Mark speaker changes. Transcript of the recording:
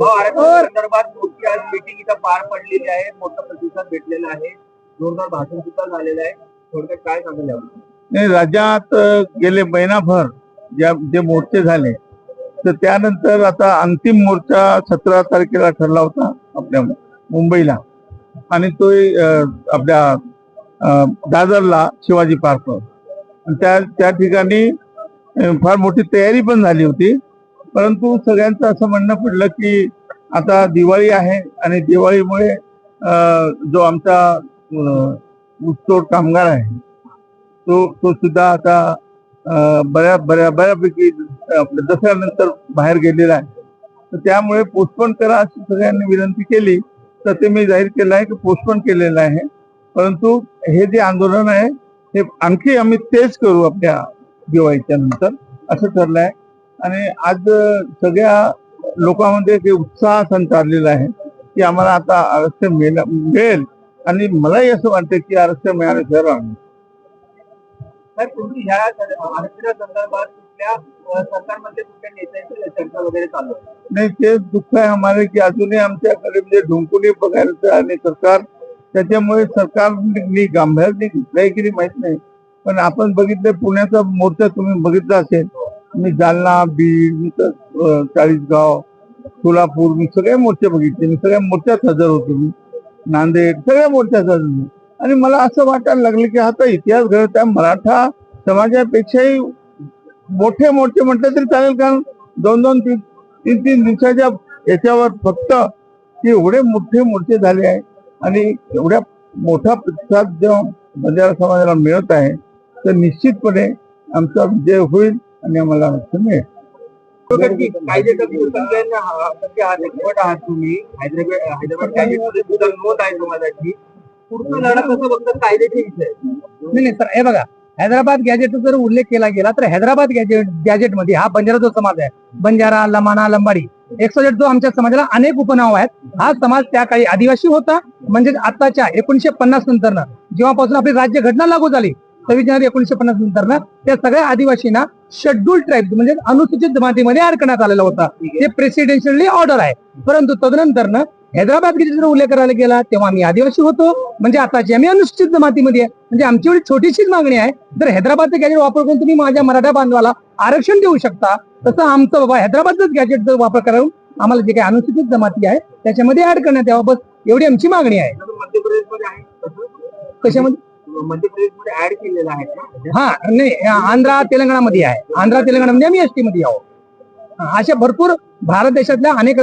Speaker 1: संदर्भात मोठी आज मीटिंग इथं पार पडलेली आहे. मोठा प्रतिसाद भेटलेला आहे. जोरदार भाषण सुद्धा झालेलं आहे. थोडक्यात काय सांगाल?
Speaker 2: नाही राज्यात गेले महिनाभर ज्या जे मोर्चे झाले तर त्यानंतर आता अंतिम मोर्चा सतरा तारखेला ठरला होता आपल्या मुंबईला. आणि तो आपल्या दादरला शिवाजी पार्कवर. त्या त्या ठिकाणी फार मोठी तयारी पण झाली होती. परंतु सगळ्यांचं असं म्हणणं पडलं की आता दिवाळी आहे आणि दिवाळीमुळे जो आमचा ऊसतोड कामगार आहे तो तो सुद्धा आता बऱ्या बऱ्या बऱ्यापैकी आपल्या दसऱ्यानंतर बाहेर गेलेला आहे. तर त्यामुळे पोस्टपोन करा अशी सगळ्यांनी विनंती केली. तर ते मी जाहीर केलं आहे की पोस्टपोन केलेलं आहे. परंतु हे जे आंदोलन आहे हे आणखी आम्ही तेच करू आपल्या दिवाळीच्या नंतर असं ठरलं आहे आणि आज सगळ्या लोकांमध्ये एक उत्साह संचारलेला आहे की आम्हाला आता आरक्षण मिळेल मिळेल. आणि मलाही असं वाटतं की आरक्षण राहणार
Speaker 1: साहेब, तुम्ही ह्या आरक्षणासंदर्भात
Speaker 2: नाही ते दुःख आहे आम्हाला की अजूनही आमच्याकडे म्हणजे ढुंकुनी बघायचं आणि सरकार त्याच्यामुळे सरकारने गांभीर्याने घेतलंय की माहीत नाही. पण आपण बघितलं पुण्याचा मोर्चा तुम्ही बघितला असेल मी जालना बीड चाळीसगाव सोलापूर मी सगळ्या मोर्चे बघितले. मी सगळ्या मोर्चात हजर होतो मी. नांदेड सगळ्या मोर्चात हजर होतो. आणि मला असं वाटायला लागलं की आता इतिहास घडत आहे. मराठा समाजापेक्षाही मोठे मोठे म्हटलं तरी चालेल. कारण दोन दोन तीन तीन तीन दिवसाच्या याच्यावर फक्त की एवढे मोठे मोर्चे झाले आहे. आणि एवढ्या मोठा प्रतिसाद जेव्हा बंजारा समाजाला मिळत आहे तर निश्चितपणे आमचा विजय होईल. आणि आम्हाला आरक्षण मिळेल
Speaker 3: नाही नाही सर हे बघा हैदराबाद गॅजेटचा जर उल्लेख केला गेला तर हैदराबाद गॅजेट गॅजेटमध्ये हा बंजारा जो समाज आहे बंजारा लमाना लंबाडी एकसोजेट जो आमच्या समाजाला अनेक उपनाव आहेत हा समाज त्या काळी आदिवासी होता. म्हणजे आताच्या एकोणीशे पन्नास नंतरनं जेव्हापासून आपली राज्य घटना लागू झाली सव्वीस जानेवारी एकोणीशे पन्नास नंतरनं त्या सगळ्या आदिवासींना शेड्यूल ट्राईब म्हणजे अनुसूचित जमातीमध्ये ऍड करण्यात आलेला होता. हे प्रेसिडेन्शियली ऑर्डर आहे. परंतु तदनंतरनं हैदराबाद जर उल्लेख करायला गेला तेव्हा आम्ही आदिवासी होतो. म्हणजे आताची आम्ही अनुसूचित जमातीमध्ये आहे म्हणजे आमची एवढी छोटीशीच मागणी आहे जर हैदराबादचं गॅजेट वापर करून तुम्ही माझ्या मराठा बांधवाला आरक्षण देऊ शकता तसं आमचं बाबा हैदराबादच गॅजेटचा वापर करून आम्हाला जे काही अनुसूचित जमाती आहे त्याच्यामध्ये ऍड करण्यात यावं. बस एवढी आमची मागणी आहे. कशामध्ये?
Speaker 1: मध्य प्रदेशमध्ये ऍड आहे
Speaker 3: हा नाही आंध्रा तेलंगणामध्ये आहे. आंध्रा तेलंगणामध्ये म्हणजे आम्ही एसटी मध्ये आहोत. अशा भरपूर भारत देशातल्या अनेक